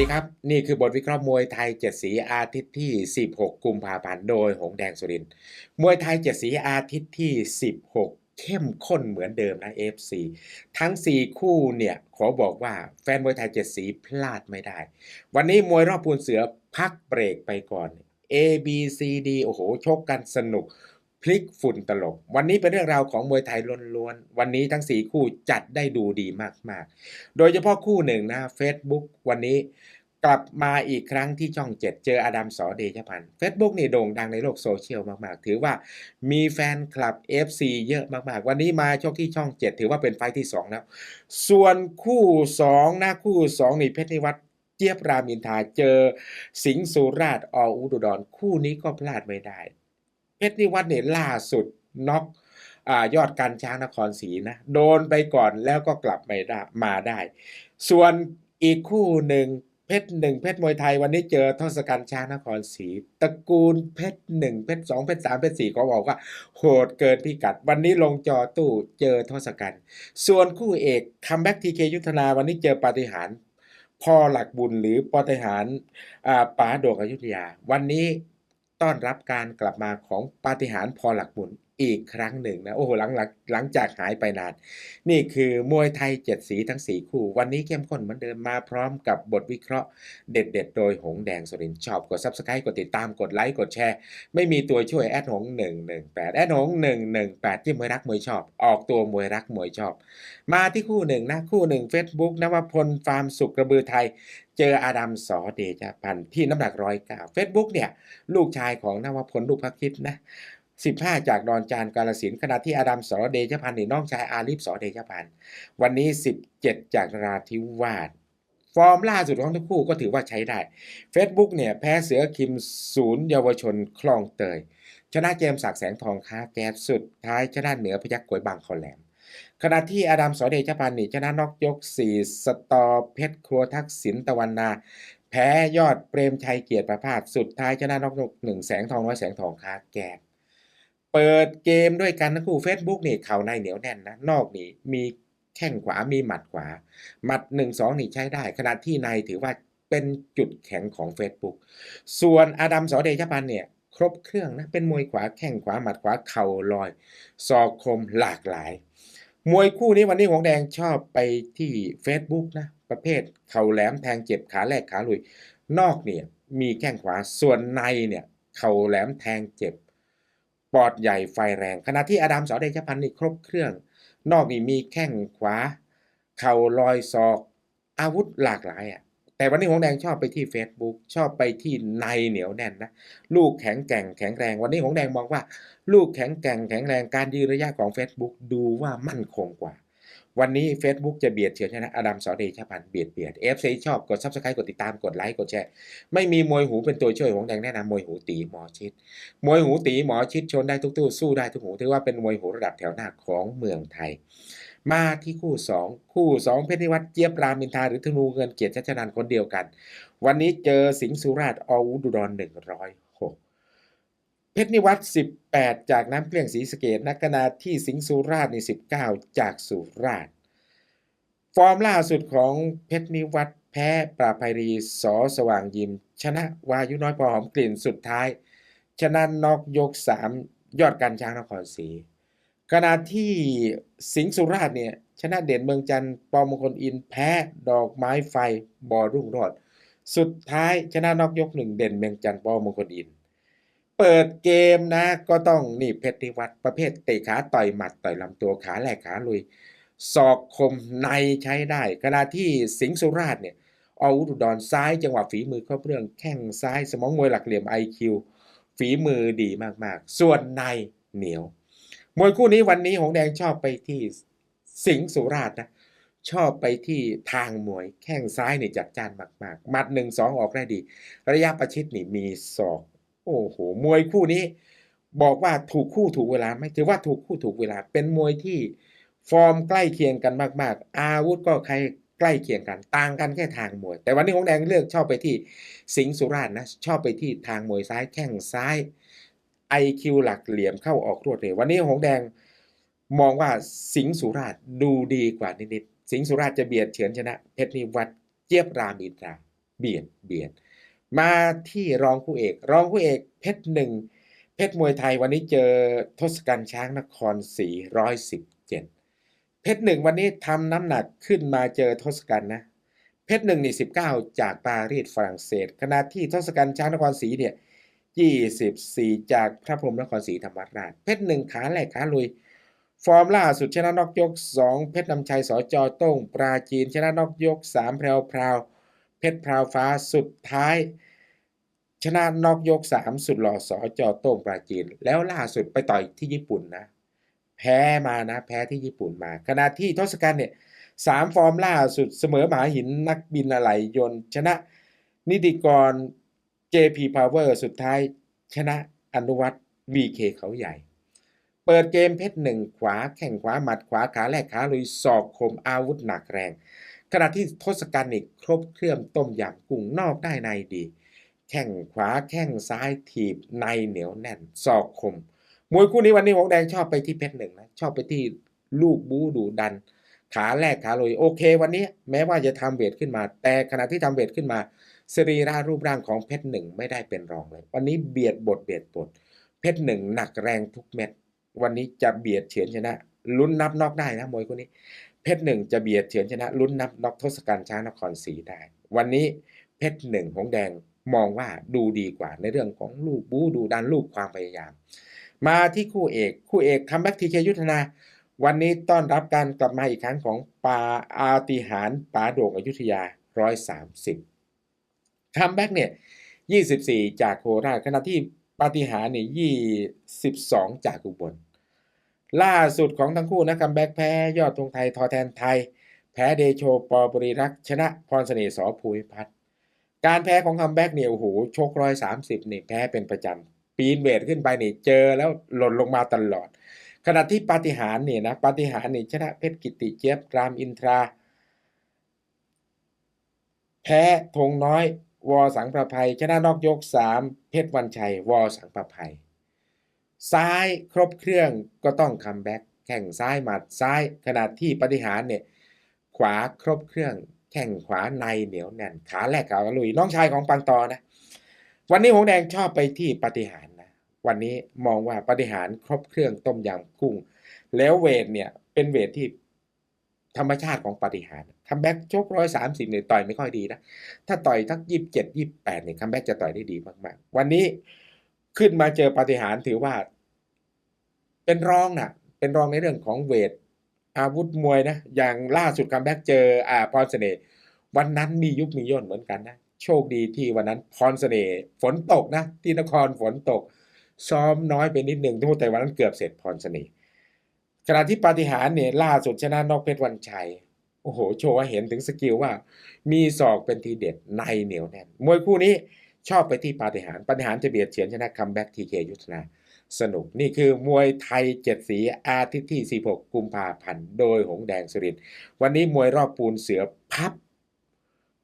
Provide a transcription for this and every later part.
ดีครับ นี่คือบทวิเคราะห์มวยไทยเจ็ดสีอาทิตย์ที่ 16 กุมภาพันธ์โดยหงแดงสุรินมวยไทยเจ็ดสีอาทิตย์ที่ 16 เข้มข้นเหมือนเดิมนะ FC ทั้ง 4 คู่เนี่ย ขอบอกว่าแฟนมวยไทยเจ็ดสีพลาดไม่ได้ วันนี้มวยรอบปูนเสือพักเบรกไปก่อน A B C D โอ้โหชกกันสนุก พลิกฝุ่นตลบ วันนี้เป็นเรื่องราวของมวยไทยล้วนๆ วันนี้ทั้ง4คู่จัดได้ดูดีมากๆ โดยเฉพาะคู่หนึ่งนะ Facebook วันนี้กลับมาอีกครั้งที่ช่อง 7 เจออดัมสอเดชพันธ์ Facebook นี่โด่งดังในโลกโซเชียลมาก ๆ ถือว่ามีแฟนคลับ FC เยอะมาก ๆ วันนี้มาชกที่ช่อง 7 ถือว่าเป็นไฟที่ 2 แล้ว ส่วนคู่2นะคู่ 2 นี่เพชรนิวัฒน์เจี๊ยบรามินทาเจอสิงห์สุราษฎร์ออุดรคู่นี้ก็พลาดไม่ได้ เพชรนิวัฒน์เนี่ยล่าสุดน็อกอยอดการช้างนครศรีนะ โดนไปก่อนแล้วก็กลับมาได้มาได้ ส่วนอีกคู่หนึ่งเพชรหนึ่งเพชรมวยไทยวันนี้เจอทศกัณฐ์ช้างนครศรีตระกูลเพชรหนึ่งเพชรสองเพชรสามเพชรสี่เขาบอกว่า โหดเกินพิกัด วันนี้ลงจอตู้เจอทศกัณฐ์ส่วนคู่เอกคัมแบ็กทีเคยุทธนาวันนี้เจอปาฏิหารพ่อหลักบุญหรือปาฏิหารป๋าโดกอยุธยา วันนี้ ต้อนรับการกลับมาของปาฏิหาริย์พอหลักบุญ อีกครั้งหนึ่งนะโอ้โหหลังหลังหลังจากหายไปนาน นี่คือมวยไทยเจ็ดสีทั้ง4คู่ วันนี้เข้มข้นเหมือนเดิมมาพร้อมกับบทวิเคราะห์เด็ด ๆ โดยหงแดงสุรินชอบกด Subscribe กดติดตามกดไลค์กดแชร์ ไม่มีตัวช่วยแอดหง118แอดหง118ที่มวยรักมวยชอบ ออกตัวมวยรักมวยชอบ มาที่คู่หนึ่งนะคู่หนึ่ง Facebook นวพลฟาร์มสุกระบือไทยเจออาดัมสอเดชพันธ์ที่น้ำหนักร้อยเก้าเฟซบุ๊กเนี่ย ลูกชายของนวพลลูกพักคิดนะ 15 จากดอนจานกาลสินขณะที่อาดัมสอเดชพันธ์นี่น้องชายอาลิฟสอเดชพันธ์วันนี้ 17 จากราธิวาสฟอร์มล่าสุดของทั้งคู่ก็ถือว่าใช้ได้ Facebook เนี่ยแพ้เสือคิมศูนย์เยาวชนคลองเตย ชนะเจมส์ศักแสงทองค้าแก๊สสุด ท้ายชนะเหนือพยักกวยบางคอแหลม ขณะที่อาดัมสอเดชพันธ์นี่ชนะนอกยก 4 สตอเพชรครัวทักษิณตะวันนาแพ้ยอดเปรมชัยเกียรติประพาสสุดท้ายชนะนอกยกหนึ่งแสงทองน้อยแสงทองค้าแก๊ส เปิดเกมด้วยกันทั้งคู่ Facebook นี่เข่าในเหนียวแน่นนะ นอกนี่มีแข้งขวามีหมัดขวา หมัด 1 2 นี่ใช้ได้ ขณะที่ในถือว่าเป็นจุดแข็งของ Facebook ส่วนอดัมสอเดชพันเนี่ย ครบเครื่องนะ เป็นมวยขวาแข้งขวาหมัดขวาเข่าลอยศอกคมหลากหลาย มวยคู่นี้วันนี้หงแดงชอบไปที่ Facebook นะ ประเภทเข่าแหลมแทงเจ็บขาแรกขาลุย นอกเนี่ยมีแข้งขวาส่วนในเนี่ยเข่าแหลมแทงเจ็บ ปอดใหญ่ไฟแรง ขณะที่อดัมสอเดชพันธ์นี่ครบเครื่อง นอกนี่มีแข้งขวา เข่าลอยศอก อาวุธหลากหลายอะแต่วันนี้หงแดงชอบไปที่ Facebook ชอบไปที่ในเหนียวแน่นนะลูกแข็งแกร่งแข็งแรง วันนี้หงแดงมองว่า ลูกแข็งแกร่งแข็งแรงการยืนระยะของ Facebook ดูว่ามั่นคงกว่า วันนี้ Facebook จะเบียดเฉือนชนะอดัมสอเดชพันธ์เบียดเบียด FC ชอบกด Subscribe กดติดตามกดไลค์กดแชร์ ไม่มีมวยหูเป็นตัวช่วยหงแดงแนะนำมวยหูตีหมอชิด มวยหูตีหมอชิดชนได้ทุกตู้สู้ได้ทุกหูถือว่าเป็นมวยหูระดับแถวหน้าของเมืองไทย มาที่คู่ 2 คู่ 2 เพชรนิวัฒน์เจี๊ยบรามินทาหรือธนูเงินเกียรติชัชนันคนเดียวกัน วันนี้เจอสิงห์สุราษฎร์ออุดร106 เพชรนิวัฒน์18 จากน้ำเกลี้ยงศรีสะเกดนักขณะที่สิงสุราษฎร์นี่19 จากสุราษฎร์ฟอร์มล่าสุดของเพชรนิวัฒน์แพ้ปราภัยรีสอสว่างยิม ชนะวายุน้อยพอหอมกลิ่นสุดท้าย ชนะนอกยก 3 ยอดการช้างนครศรีขณะที่สิงสุราษฎร์เนี่ยชนะเด่นเมืองจันทร์ปอมงคลอินแพ้ดอกไม้ไฟบอรุ่งรอด สุดท้ายชนะนอกยกหนึ่งเด่นเมืองจันทร์ปอมงคลอิน เปิดเกมนะ ก็ต้องนี่เพชรนิวัฒน์ประเภทเตะขาต่อยหมัดต่อยลำตัวขาแหลกขาลุยศอกคมในใช้ได้ขณะที่สิงห์สุราษฎร์เนี่ยอาวุธอุดรซ้ายจังหวะฝีมือครบเรื่องแข้งซ้ายสมองมวยหลักเหลี่ยม IQ ฝีมือดีมากๆ ส่วนในเหนียว มวยคู่นี้วันนี้หงแดงชอบไปที่สิงห์สุราษฎร์นะชอบไปที่ทางมวยแข้งซ้ายนี่จัดจ้านมากๆหมัดหนึ่งสองออกได้ดี ระยะประชิดนี่มีศอก โอ้โหมวยคู่นี้ บอกว่าถูกคู่ถูกเวลาไหมถือว่าถูกคู่ถูกเวลา เป็นมวยที่ฟอร์มใกล้เคียงกันมาก ๆ อาวุธก็ใครใกล้เคียงกัน ต่างกันแค่ทางมวย แต่วันนี้ของแดงเลือกชอบไปที่สิงสุราษฎร์นะ ชอบไปที่ทางมวยซ้ายแข้งซ้าย IQ หลักเหลี่ยมเข้าออกรวดเร็ววันนี้หงแดงมองว่าสิงสุราษฎร์ดูดีกว่านิดๆสิงสุราษฎร์จะเบียดเฉือนชนะเพชรนิวัฒน์เจี๊ยบรามินทราเบียดเบียด มาที่รองคู่เอก รองคู่เอกเพชรหนึ่งเพชรมวยไทยวันนี้เจอทศกัณฐ์ช้างนครศรีร้อยสิบเจ็ดเพชรหนึ่งวันนี้ทำน้ำหนักขึ้นมาเจอทศกัณฐ์นะ เพชรหนึ่งนี่สิบเก้าจากปารีสฝรั่งเศส ขณะที่ทศกัณฐ์ช้างนครศรีเนี่ยยี่สิบสี่จากพระพรหมนครศรีธรรมราช เพชรหนึ่งขาแหลกขาลุย ฟอร์มล่าสุดชนะนอกยก2เพชรนำชัยสอจอต้งปราจีนชนะนอกยก3แพรวพราว เพชรพราวฟ้าสุดท้าย ชนะนอกยก 3 สุดหล่อสอจอโต้งปราจีน แล้วล่าสุดไปต่อยที่ญี่ปุ่นนะ แพ้มานะ แพ้ที่ญี่ปุ่นมา ขณะที่ทศกัณฐ์เนี่ยสามฟอร์มล่าสุดเสมอหมาหินนักบินอะไหล่ยนต์ ชนะนิติกร JP Power สุดท้าย ชนะอนุวัต VK เขาใหญ่ เปิดเกมเพชรหนึ่งขวาแข่งขวาหมัดขวาขาแรกขาลุยศอกคมอาวุธหนักแรง ขณะที่ทศกัณฐ์นี่ครบเครื่องต้มยำกุ้งนอกได้ในดี แข้งขวาแข้งซ้ายถีบในเหนียวแน่นศอกคม มวยคู่นี้วันนี้หงแดงชอบไปที่เพชรหนึ่งนะชอบไปที่ลูกบูดูดัน ขาแรกขาลุยโอเค วันนี้แม้ว่าจะทำเวทขึ้นมา แต่ขณะที่ทำเวทขึ้นมาสรีระรูปร่างของเพชรหนึ่งไม่ได้เป็นรองเลย วันนี้เบียดบทเบียดบทเพชรหนึ่งหนักแรงทุกเม็ด วันนี้จะเบียดเฉือนชนะลุ้นนับนอกได้นะมวยคนนี้ เพชรหนึ่งจะเบียดเฉือนชนะลุ้นนับนอกทศกัณฐ์ช้างนครศรีได้ วันนี้เพชรหนึ่งหงแดงมองว่าดูดีกว่าในเรื่องของลูกบูดูดันลูกความพยายาม มาที่คู่เอกคู่เอกคัมแบ็กทีเคยุทธนา วันนี้ต้อนรับการกลับมาอีกครั้งของปาอาติหารปาโด่งอยุธยา 130คัมแบ็กเนี่ย 24 จากโคราชขณะที่ปาฏิหารเนี่ย 22 จากอุบล ล่าสุดของทั้งคู่นะคัมแบ็กแพ้ยอดธงไทยทอแทนไทย แพ้เดโชปอบริรักชนะพรเสน่ห์สอภูมิพัฒน์การแพ้ของคัมแบ็กเนี่ยโอ้โหชกร้อยสามสิบนี่แพ้เป็นประจำปีนเวทขึ้นไปนี่เจอแล้วหล่นลงมาตลอด ขณะที่ปาฏิหาริย์เนี่ยนะปาฏิหาริย์นี่ชนะเพชรกิติเจี๊ยบรามอินทรา แพ้ธงน้อยวอสังประภัยชนะนอกยก3เพชรวันชัยวอสังประภัย ซ้ายครบเครื่องก็ต้องคัมแบ็กแข่งซ้ายหมัดซ้ายขณะที่ปฏิหารเนี่ยขวาครบเครื่อง แข่งขวาในเหนียวแน่นขาแรกขาลุยน้องชายของปังตอนะ วันนี้หงแดงชอบไปที่ปฏิหารนะ วันนี้มองว่าปฏิหารครบเครื่องต้มยำกุ้ง แล้วเวทเนี่ยเป็นเวทที่ธรรมชาติของปฏิหารคัมแบ็กชกร้อยสามสิบเนี่ยต่อยไม่ค่อยดีนะ ถ้าต่อยทักยี่สิบเจ็ดยี่สิบแปดเนี่ยคัมแบ็กจะต่อยได้ดีมากๆ วันนี้ ขึ้นมาเจอปฏิหารถือว่า เป็นรองนะเป็นรองในเรื่องของเวท อาวุธมวยนะ อย่างล่าสุดคัมแบ็กเจออ่าพรเสน่ห์วันนั้นมียุบมีย่นเหมือนกันนะ โชคดีที่วันนั้นพรเสน่ห์ฝนตกนะ ที่นครฝนตก ซ้อมน้อยไปนิดหนึ่งแต่วันนั้นเกือบเสร็จพรเสน่ห์ขณะที่ปฏิหารเนี่ยล่าสุดชนะนอกเพชรวันชัยโอ้โห โชว์ให้เห็นถึงสกิลว่า มีศอกเป็นทีเด็ดในเหนียวแน่นมวยคู่นี้ ชอบไปที่ปาฏิหาริย์ปาฏิหาริย์จะเบียดเฉียนชนะคัมแบ็กทีเคยุทธนาสนุกนี่คือมวยไทยเจ็ดสีอาทิตย์ที่ 16 กุมภาพันธ์โดยหงแดงสุรินวันนี้มวยรอบปูนเสือพับ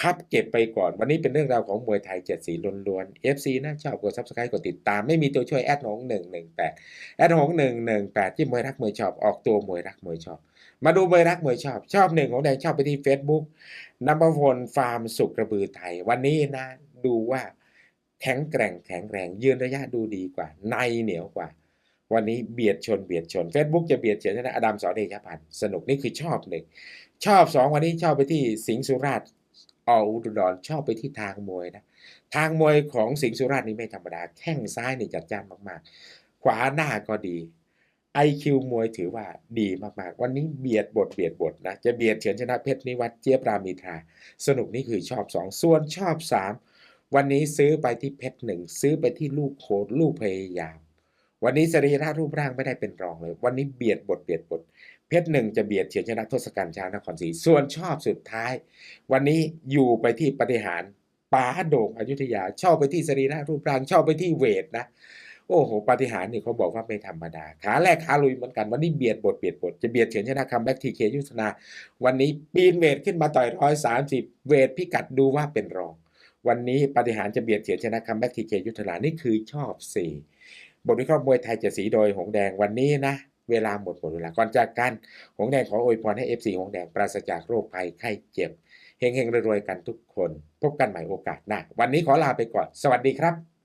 พับเก็บไปก่อน วันนี้เป็นเรื่องราวของมวยไทยเจ็ดสีล้วนๆ FC นะชอบกด Subscribe กดติดตาม ไม่มีตัวช่วยแอดหงหนึ่งหนึ่งแปดแอดหงหนึ่งหนึ่งแปดที่มวยรักมวยชอบออกตัวมวยรักมวยชอบ มาดูมวยรักมวยชอบชอบหนึ่งของแดงชอบไปที่ Facebook นัมเบอร์ฟนฟาร์มสุกกระบือไทย วันนี้นะดูว่า แข็งแกร่งแข็งแรงยืนระยะดูดีกว่า ในเหนียวกว่า วันนี้เบียดชนเบียดชน Facebook จะเบียดเฉียนชนะอดัมสอเดชพันธ์สนุกนี่คือชอบหนึ่งชอบสองวันนี้ชอบไปที่สิงห์สุราษฎร์ออุดรชอบไปที่ทางมวยนะทางมวยของสิงห์สุราษฎร์นี่ไม่ธรรมดาแข้งซ้ายนี่จัดจ้านมากๆ ขวาหน้าก็ดี IQ มวยถือว่าดีมากๆ วันนี้เบียดบทเบียดบทนะ จะเบียดเฉือนชนะเพชรนิวัฒน์เจี๊ยบรามีทราสนุกนี่คือชอบ 2 ส่วนชอบ 3 วันนี้ซื้อไปที่เพชรหนึ่งซื้อไปที่ลูกโคดลูกพยายาม วันนี้สรีระรูปร่างไม่ได้เป็นรองเลย วันนี้เบียดบทเบียดบท เพชรหนึ่งจะเบียดเฉือนชนะทศกัณฐ์ช้างนครศรีส่วนชอบสุดท้าย วันนี้อยู่ไปที่ปฏิหารป๋าโด่งอยุธยาชอบไปที่สรีระรูปร่างชอบไปที่เวทนะโอ้โหปาฏิหาริย์นี่เขาบอกว่าไม่ธรรมดา ขาแรกขาลุยเหมือนกัน วันนี้เบียดบทเบียดบท จะเบียดเฉือนชนะคัมแบ็กทีเคยุทธนา วันนี้ปีนเวทขึ้นมาต่อยร้อยสามสิบเวทพิกัดดูว่าเป็นรอง วันนี้ปฏิหารจะเบียดเสียชนะคัมแบ็กทีเคยุทธนานี่คือชอบสี่บทวิเคราะห์มวยไทยเจ็ดสีโดยหงแดงวันนี้นะ เวลาหมดหมดเวลาก่อนจากกัน หงแดงขออวยพรให้ FC หงแดงปราศจากโรคภัยไข้เจ็บเฮงๆรวยๆกันทุกคน พบกันใหม่โอกาสหน้าวันนี้ขอลาไปก่อน สวัสดีครับ